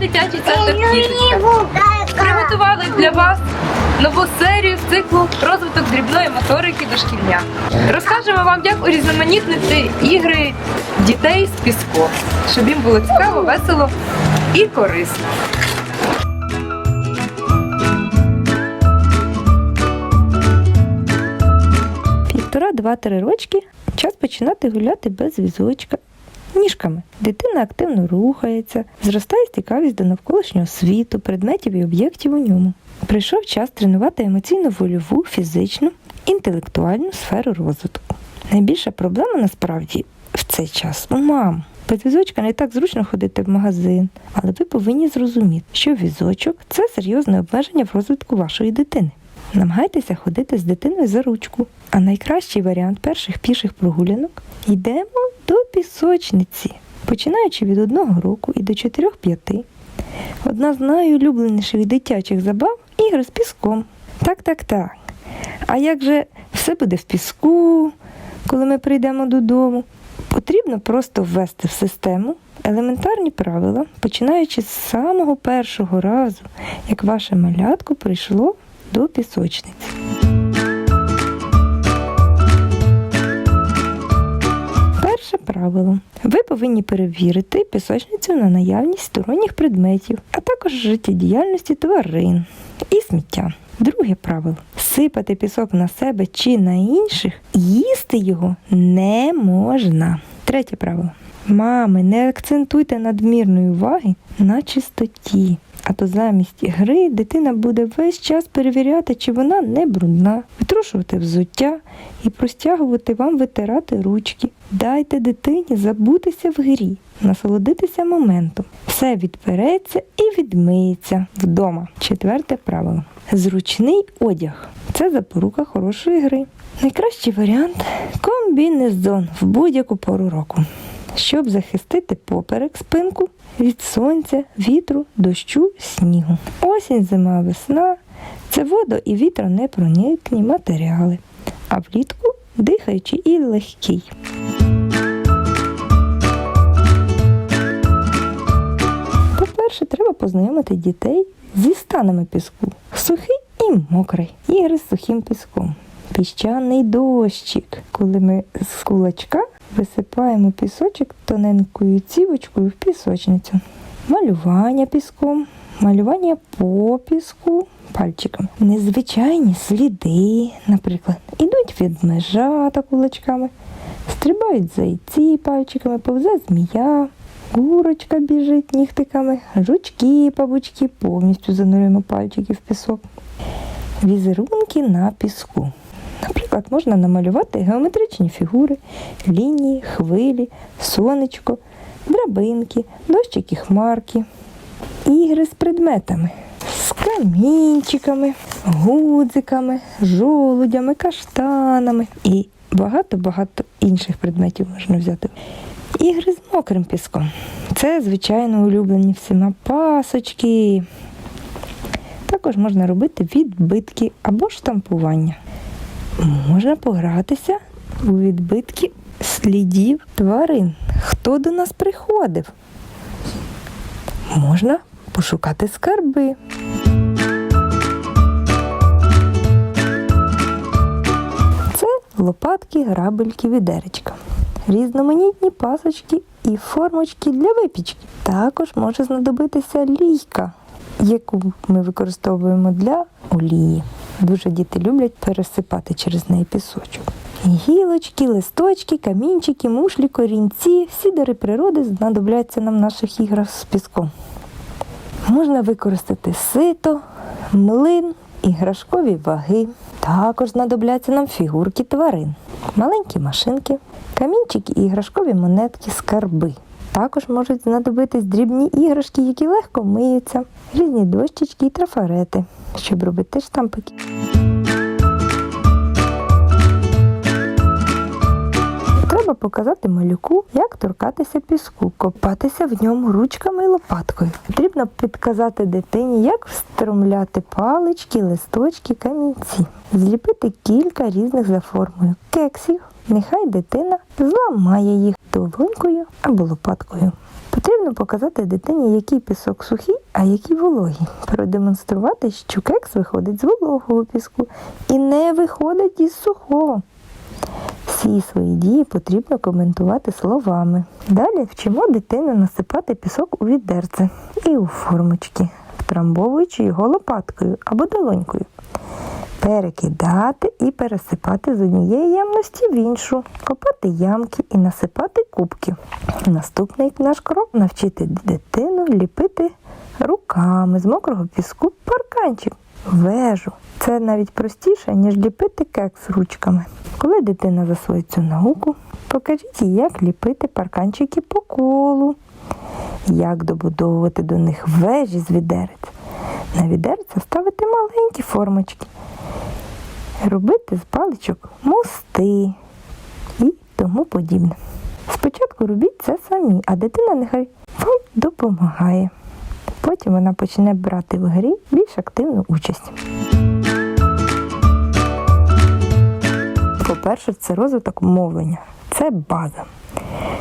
Дитячий центр книжечка. Приготували для вас нову серію з циклу розвиток дрібної моторики дошкільня. Розкажемо вам, як урізноманітнити ігри дітей з піском, щоб їм було цікаво, весело і корисно. Півтора-два-три рочки час починати гуляти без візочка. Ніжками. Дитина активно рухається, зростає цікавість до навколишнього світу, предметів і об'єктів у ньому. Прийшов час тренувати емоційно-вольову, фізичну, інтелектуальну сферу розвитку. Найбільша проблема насправді в цей час у мам. Без візочка не так зручно ходити в магазин, але ви повинні зрозуміти, що візочок це серйозне обмеження в розвитку вашої дитини. Намагайтеся ходити з дитиною за ручку. А найкращий варіант перших піших прогулянок йдемо до пісочниці, починаючи від одного року і до 4-5. Одна з найулюбленіших дитячих забав ігри з піском. Так, так, так. А як же все буде в піску, коли ми прийдемо додому? Потрібно просто ввести в систему елементарні правила, починаючи з самого першого разу, як ваше малятко прийшло до пісочниці. Перше правило. Ви повинні перевірити пісочницю на наявність сторонніх предметів, а також життєдіяльності тварин і сміття. Друге правило: сипати пісок на себе чи на інших, їсти його не можна. Третє правило. Мами, не акцентуйте надмірної уваги на чистоті. А то замість гри дитина буде весь час перевіряти, чи вона не брудна, витрушувати взуття і простягувати вам витирати ручки. Дайте дитині забутися в грі, насолодитися моментом. Все відпереться і відмиється вдома. Четверте правило. Зручний одяг це запорука хорошої гри. Найкращий варіант комбінезон в будь-яку пору року щоб захистити поперек спинку від сонця, вітру, дощу, снігу. Осінь, зима, весна це водо і вітронепроникні матеріали, а влітку дихаючий і легкий. По-перше, треба познайомити дітей зі станами піску. Сухий і мокрий. Ігри з сухим піском. Піщаний дощик, коли ми з кулачка висипаємо пісочок тоненькою цівочкою в пісочницю. Малювання піском, малювання по піску пальчиками. Незвичайні сліди, наприклад, ідуть від межата кулачками, стрибають зайці пальчиками, повзе змія. Курочка біжить нігтиками, жучки, павучки, повністю занурюємо пальчики в пісок. Візерунки на піску. Наприклад, можна намалювати геометричні фігури, лінії, хвилі, сонечко, драбинки, дощики, хмарки, ігри з предметами, з камінчиками, гудзиками, жолудями, каштанами і багато-багато інших предметів можна взяти. Ігри з мокрим піском. Це, звичайно, улюблені всіма пасочки. Також можна робити відбитки або штампування. Можна погратися у відбитки слідів тварин. Хто до нас приходив? Можна пошукати скарби. Це лопатки, грабельки, відеречка. Різноманітні пасочки і формочки для випічки. Також може знадобитися лійка, яку ми використовуємо для олії. Дуже діти люблять пересипати через неї пісочок. Гілочки, листочки, камінчики, мушлі, корінці всі дари природи знадобляться нам в наших іграх з піском. Можна використати сито, млин, іграшкові ваги. Також знадобляться нам фігурки тварин, маленькі машинки, камінчики і іграшкові монетки, скарби. Також можуть знадобитись дрібні іграшки, які легко миються, різні дощечки і трафарети, щоб робити штампики. Треба показати малюку, як торкатися піску, копатися в ньому ручками і лопаткою. Потрібно підказати дитині, як встромляти палички, листочки, камінці, зліпити кілька різних за формою кексів. Нехай дитина зламає їх долонькою або лопаткою. Потрібно показати дитині, який пісок сухий, а який вологий. Продемонструвати, що кекс виходить з вологого піску і не виходить із сухого. Всі свої дії потрібно коментувати словами. Далі вчимо дитину насипати пісок у відерце і у формочки, втрамбовуючи його лопаткою або долонькою. Перекидати і пересипати з однієї ямності в іншу, копати ямки і насипати кубки. Наступний наш крок навчити дитину ліпити руками з мокрого піску парканчик, вежу. Це навіть простіше, ніж ліпити кекс ручками. Коли дитина засвоїть цю науку, покажіть їй, як ліпити парканчики по колу, як добудовувати до них вежі з відерець. На відерця ставити маленькі формочки, робити з паличок мости і тому подібне. Спочатку робіть це самі, а дитина нехай вам допомагає. Потім вона почне брати в грі більш активну участь. По-перше, це розвиток мовлення. Це база.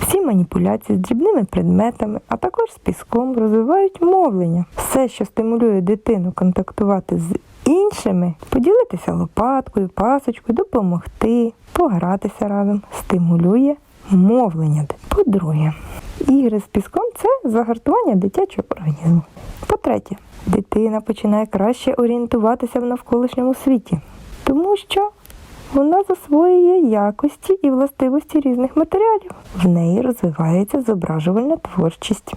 Всі маніпуляції з дрібними предметами, а також з піском розвивають мовлення. Все, що стимулює дитину контактувати з іншими, поділитися лопаткою, пасочкою, допомогти, погратися разом, стимулює мовлення. По-друге, ігри з піском це загартування дитячого організму. По-третє, дитина починає краще орієнтуватися в навколишньому світі, тому що вона засвоює якості і властивості різних матеріалів. В неї розвивається зображувальна творчість.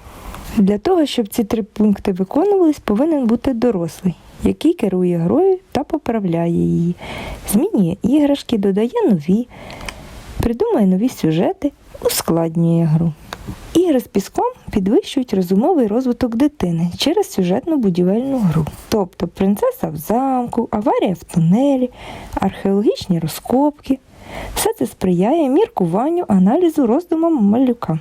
Для того, щоб ці три пункти виконувались, повинен бути дорослий, який керує грою та поправляє її, змінює іграшки, додає нові, придумує нові сюжети, ускладнює гру. Ігри з піском підвищують розумовий розвиток дитини через сюжетну будівельну гру. Тобто принцеса в замку, аварія в тунелі, археологічні розкопки. Все це сприяє міркуванню, аналізу, роздумам малюка.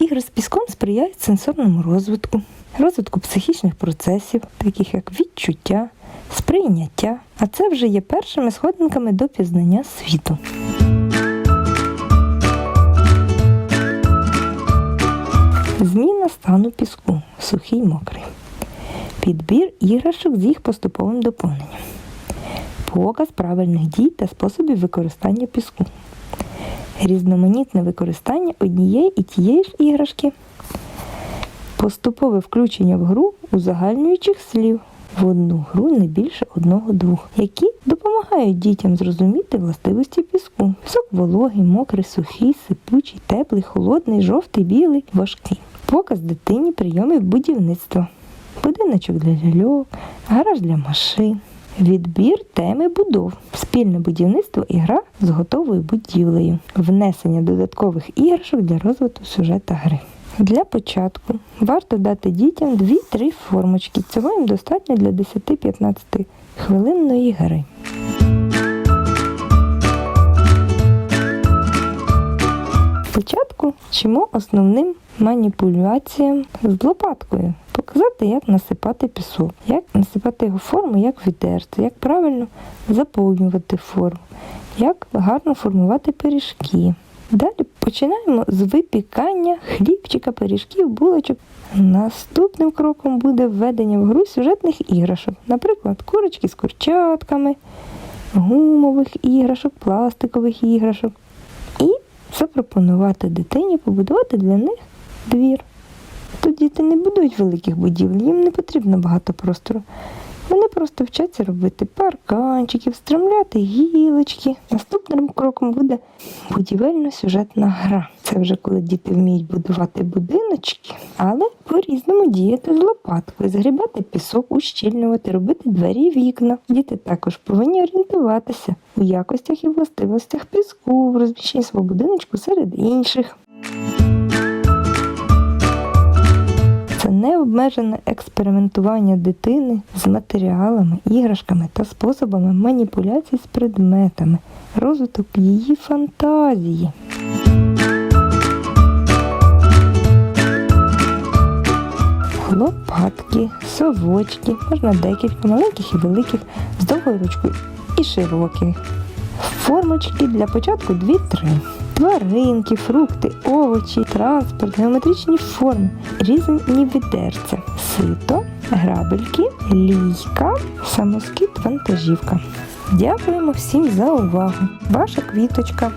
Ігри з піском сприяють сенсорному розвитку, розвитку психічних процесів, таких як відчуття, сприйняття, а це вже є першими сходинками до пізнання світу. Зміна стану піску, сухий мокрий. Підбір іграшок з їх поступовим доповненням. Показ правильних дій та способів використання піску. Різноманітне використання однієї і тієї ж іграшки. Поступове включення в гру узагальнюючих слів в одну гру не більше одного-двох, які допомагають дітям зрозуміти властивості піску. Пісок вологий, мокрий, сухий, сипучий, теплий, холодний, жовтий, білий, важкий. Показ дитині прийомів будівництва. Будиночок для ляльок, гараж для машин. Відбір теми будов, спільне будівництво і гра з готовою будівлею, внесення додаткових іграшок для розвитку сюжета гри. Для початку варто дати дітям 2-3 формочки. Цього їм достатньо для 10-15 хвилинної гри. Спочатку вчимо основним маніпуляціям з лопаткою. Показати, як насипати пісок, як насипати його форму, як відерти, як правильно заповнювати форму, як гарно формувати пиріжки. Далі починаємо з випікання хлібчика, пиріжків, булочок. Наступним кроком буде введення в гру сюжетних іграшок, наприклад, курочки з курчатками, гумових іграшок, пластикових іграшок. І запропонувати дитині побудувати для них двір. Тут діти не будують великих будівель, їм не потрібно багато простору. Вони просто вчаться робити парканчики, встромляти гілочки. Наступним кроком буде будівельно-сюжетна гра. Це вже коли діти вміють будувати будиночки, але по-різному діяти з лопаткою, згрібати пісок, ущільнювати, робити двері і вікна. Діти також повинні орієнтуватися у якостях і властивостях піску, в розміщенні свого будиночку серед інших. необмежене експериментування дитини з матеріалами, іграшками та способами маніпуляцій з предметами, розвиток її фантазії. Лопатки, совочки, можна декілька маленьких і великих, з довгою ручкою і широких. Формочки для початку 2-3. Тваринки, фрукти, овочі, транспорт, геометричні форми, різні відерця, сито, грабельки, лійка, самоскіт, вантажівка. Дякуємо всім за увагу. Ваша квіточка.